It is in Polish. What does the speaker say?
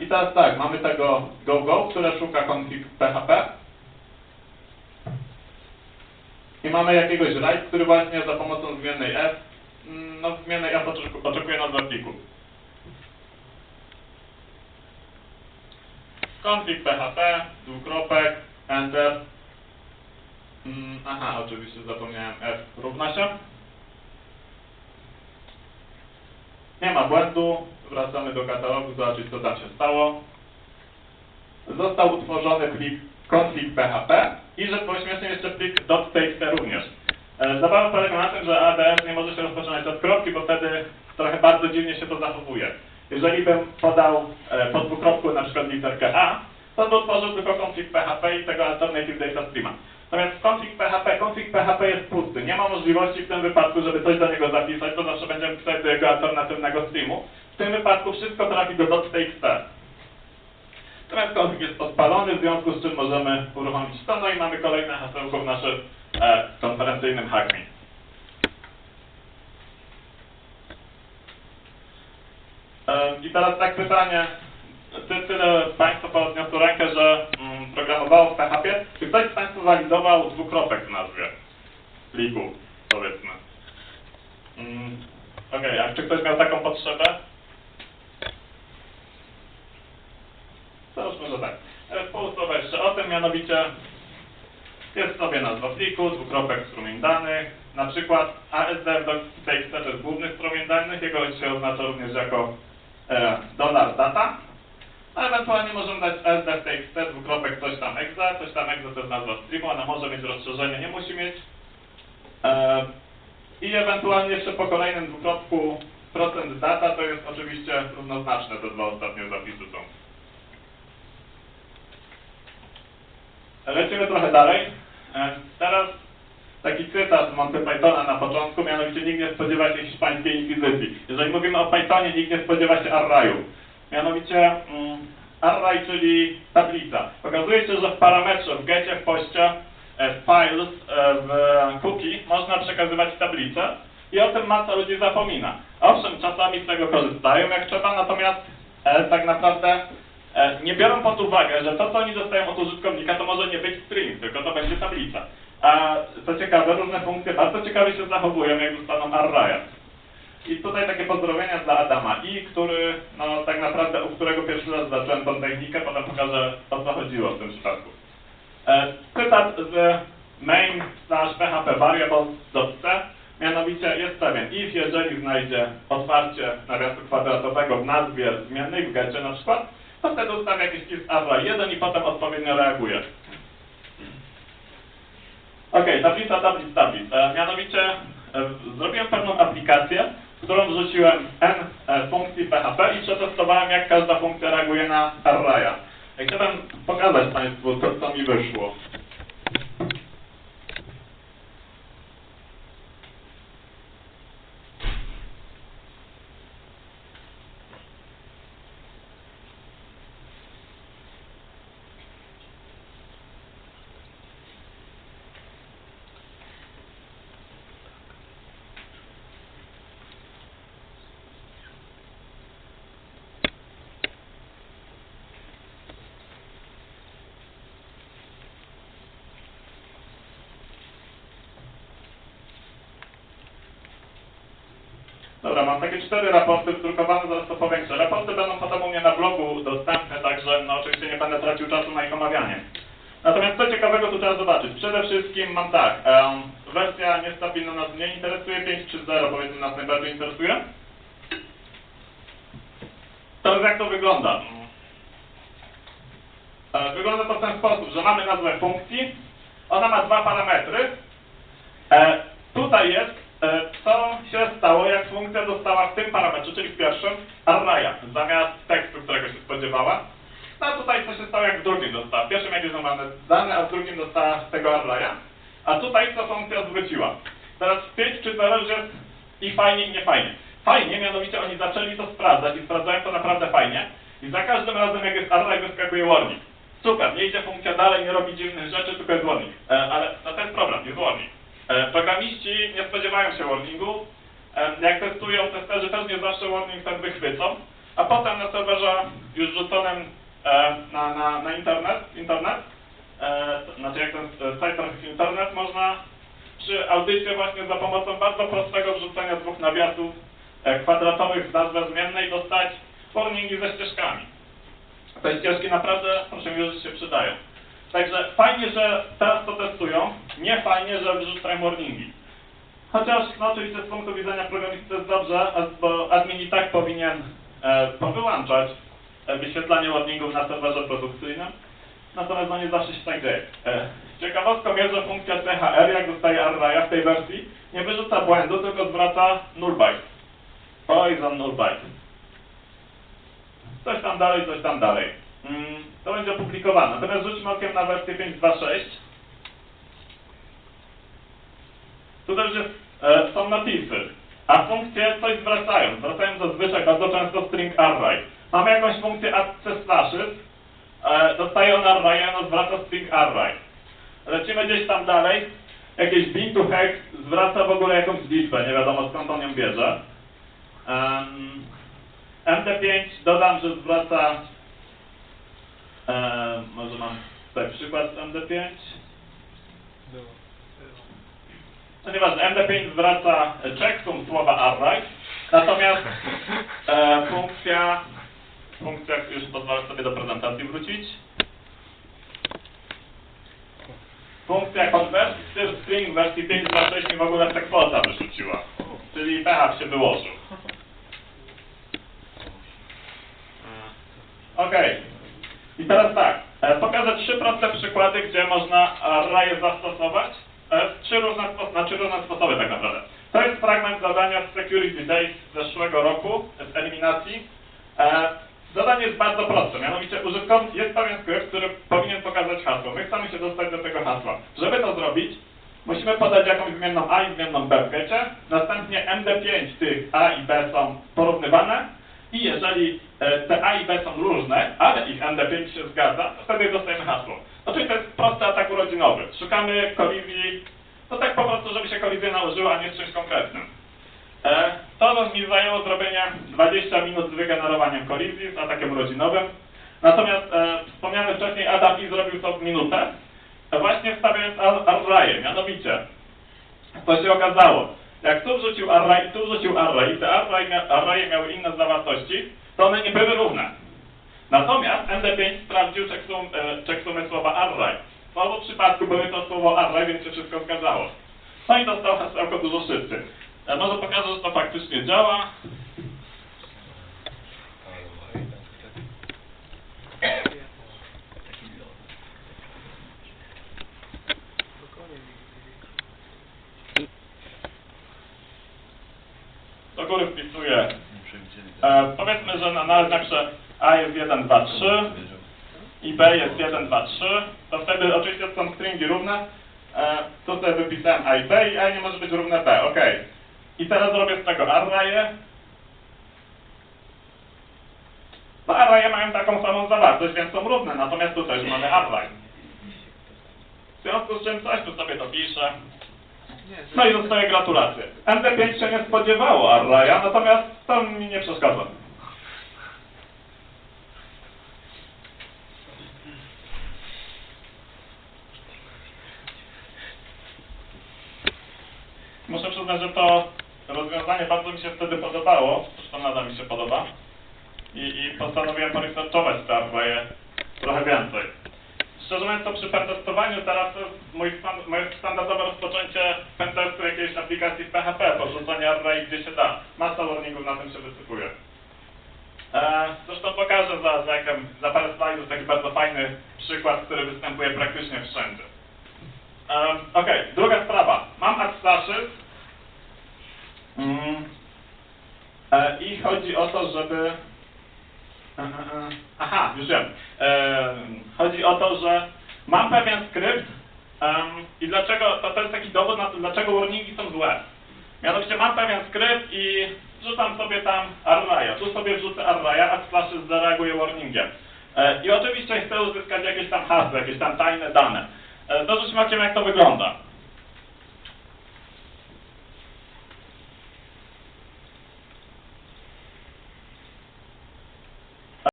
I teraz tak, mamy tego GoGo, które szuka config PHP. I mamy jakiegoś write, który właśnie za pomocą zmiennej f, mm, no zmiennej f oczeku- oczekuje nazwę pliku. Config PHP, dwukropek, enter. Mm, aha, oczywiście zapomniałem f równa się. Nie ma błędu, wracamy do katalogu, zobaczyć co tam się stało. Został utworzony plik config PHP i że było śmiesznie jeszcze plik .txt również. E, Zabawa polega na tym, że ADF nie może się rozpoczynać od kropki, bo wtedy trochę bardzo dziwnie się to zachowuje. Jeżeli bym podał e, po dwukropku na przykład literkę A, to by utworzył tylko config PHP i tego alternative data streama. Natomiast config PHP, config PHP jest pusty. Nie ma możliwości w tym wypadku, żeby coś do niego zapisać, to zawsze będziemy pisać do jego alternatywnego streamu. W tym wypadku wszystko trafi do .txt. Natomiast config jest odpalony, w związku z czym możemy uruchomić to, no i mamy kolejne hasełko w naszym e, konferencyjnym hackme. E, I teraz tak pytanie, ty, tyle Państwo podniosło rękę, że programowało w PHP. Czy ktoś z Państwa walidował dwukropek w nazwie pliku, powiedzmy? Mm, Okej, a czy ktoś miał taką potrzebę? Już może tak. E, słowa jeszcze o tym, mianowicie jest sobie nazwa pliku, dwukropek strumień danych, na przykład ASDF to jest główny strumień danych, jego się oznacza również jako e, data, ewentualnie możemy dać ASDF TXT, dwukropek coś tam exa, coś tam exa to jest nazwa streamu, ona może mieć rozszerzenie, nie musi mieć. E, I ewentualnie jeszcze po kolejnym dwukropku procent data to jest oczywiście równoznaczne, te dwa ostatnie zapisy są. Lecimy trochę dalej. E, Teraz taki cytat z Monty Pythona na początku, mianowicie nikt nie spodziewa się hiszpańskiej inkwizycji. Jeżeli mówimy o Pythonie, nikt nie spodziewa się array'u. Mianowicie mm, array, czyli tablica. Okazuje się, że w parametrze, w getcie, w poście, e, w files, e, w cookie można przekazywać tablice i o tym masa ludzi zapomina. Owszem, czasami z tego korzystają jak trzeba, natomiast e, tak naprawdę nie biorą pod uwagę, że to, co oni dostają od użytkownika, to może nie być string, tylko to będzie tablica. A co ciekawe, różne funkcje bardzo ciekawie się zachowują, jak dostaną arraya. I tutaj takie pozdrowienia dla Adama I, który, no tak naprawdę, u którego pierwszy raz zacząłem tą technikę, potem pokażę o co chodziło w tym przypadku. E, cytat z main slash php variables.c Mianowicie jest pewien if, jeżeli znajdzie otwarcie nawiasu kwadratowego w nazwie zmiennej w getcie na przykład, to wtedy ustawia jakiś is array 1 i potem odpowiednio reaguje. Ok, tablica, tablic, tablic. E, mianowicie e, zrobiłem pewną aplikację, którą wrzuciłem n e, funkcji PHP i przetestowałem, jak każda funkcja reaguje na arraya. Ja chciałem pokazać Państwu to, co mi wyszło. Dobra, mam takie cztery raporty wydrukowane, zaraz to powiększę. Raporty będą potem u mnie na blogu dostępne, także no oczywiście nie będę tracił czasu na ich omawianie. Natomiast co ciekawego tu trzeba zobaczyć? Przede wszystkim mam tak, em, wersja niestabilna nas nie interesuje, 5.3.0 powiedzmy nas najbardziej interesuje. Teraz jak to wygląda? E, Wygląda to w ten sposób, że mamy nazwę funkcji, ona ma dwa parametry. E, tutaj jest, funkcja dostała w tym parametrze, czyli w pierwszym, arraya, zamiast tekstu, którego się spodziewała. No a tutaj co się stało, jak w drugim dostała. W pierwszym jakieś mamy dane, a w drugim dostała tego arraya. A tutaj co funkcja zwróciła. Teraz w 5 czy 0 już jest i fajnie i nie fajnie. Mianowicie oni zaczęli to sprawdzać i sprawdzają to naprawdę fajnie. I za każdym razem jak jest array wyskakuje warning. Super, nie idzie funkcja dalej, nie robi dziwnych rzeczy, tylko jest warning. E, ale to jest problem, jest warning. E, programiści nie spodziewają się warningu. Jak testują, testerzy też nie zawsze warning ten wychwycą. a potem na serwerze już rzuconym e, na, na, na internet, internet e, znaczy jak ten e, site internet, można przy audycie właśnie za pomocą bardzo prostego wrzucenia dwóch nawiasów kwadratowych z nazwę zmiennej dostać warningi ze ścieżkami. Te ścieżki naprawdę, proszę mi wierzyć, się przydają. Także fajnie, że teraz to testują, nie fajnie, że wrzucają warningi. Chociaż, no oczywiście z punktu widzenia programisty to jest dobrze, bo admin i tak powinien e, powyłączać e, wyświetlanie warningów na serwerze produkcyjnym. Natomiast no nie zawsze się tak dzieje. E, ciekawostką jest, że funkcja CHR, jak dostaje arraya w tej wersji, nie wyrzuca błędu, tylko zwraca null byte. Za null byte. Coś tam dalej, coś tam dalej. Mm, to będzie opublikowane. Natomiast rzućmy okiem na wersję 5.2.6. Tu też jest, e, są napisy, a funkcje coś zwracają. Zwracają zazwyczaj bardzo często string array. Mamy jakąś funkcję add slashes, e, dostaje on array, ona zwraca string array. Lecimy gdzieś tam dalej, jakieś bin to hex zwraca w ogóle jakąś liczbę, nie wiadomo skąd on ją bierze. Em, MD5 dodam, że zwraca, e, może mam tutaj przykład z MD5. No nieważne, MD5 zwraca checksum słowa array, natomiast e, funkcja, funkcja, już pozwolę sobie do prezentacji wrócić. Funkcja convert string w wersji 5.2.6 mi w ogóle sequota wyrzuciła, czyli PHP się wyłożył. Okej. I teraz tak, e, pokażę trzy proste przykłady, gdzie można arraye zastosować. Trzy różne, na trzy różne sposoby tak naprawdę. To jest fragment zadania z Security Days z zeszłego roku, z eliminacji. E, Zadanie jest bardzo proste, mianowicie użytkownik jest pewien skrypt, który powinien pokazać hasło. My chcemy się dostać do tego hasła. Żeby to zrobić, musimy podać jakąś zmienną a i zmienną b w getcie, następnie MD5 tych a i b są porównywane i jeżeli e, te a i b są różne, ale ich MD5 się zgadza, to wtedy dostajemy hasło. No czyli to jest prosty atak urodzinowy. Szukamy kolizji, no tak po prostu, żeby się kolizja nałożyła, a nie z czymś konkretnym. E, To mi zajęło zrobienie 20 minut z wygenerowaniem kolizji z atakiem rodzinowym. Natomiast e, wspomniany wcześniej Adam I zrobił to w minutę, e, właśnie wstawiając ar- arraye, mianowicie to się okazało, jak tu wrzucił array tu wrzucił array te array, mia arraye miały inne zawartości, to one nie były równe. Natomiast MD5 sprawdził checksum, checksumy słowa array. W obu przypadku były to słowo array, więc się wszystko zgadzało. No i dostał hasełko dużo szybciej. E, Może pokażę, że to faktycznie działa. Do góry wpisuję. E, powiedzmy, że na, na znaczy A jest 1, 2, 3 i B jest 1, 2, 3, to wtedy oczywiście są stringi równe. E, tutaj wypisałem A i B i A nie może być równe B, ok. I teraz robię z tego arraye. No arraye mają taką samą zawartość, więc są równe, natomiast tutaj już mamy array. W związku z czym coś tu sobie dopiszę. No i dostaję gratulacje. MD5 się nie spodziewało arraya, natomiast to mi nie przeszkadza. Muszę przyznać, że to rozwiązanie bardzo mi się wtedy podobało, zresztą nadal mi się podoba. I, i postanowiłem poresearchować te arraye trochę więcej. Szczerze mówiąc, to przy pentestowaniu teraz moje standardowe rozpoczęcie pentestu jakiejś aplikacji w PHP, porzucenie array gdzie się da. Masa warningów na tym się wysypuje. E, zresztą pokażę za, za, jakim, za parę slajdów taki bardzo fajny przykład, który występuje praktycznie wszędzie. Ok, druga sprawa. Mam e, i chodzi o to, żeby... Aha, już wiem. E, chodzi o to, że mam pewien skrypt i dlaczego, to, to jest taki dowód na to, dlaczego warningi są złe. Mianowicie mam pewien skrypt i wrzucam sobie tam arraya. Tu sobie wrzucę arraya, a slashes zareaguje warningiem. E, I oczywiście chcę uzyskać jakieś tam hasło, jakieś tam tajne dane. E, Dorzućmy okiem jak to wygląda.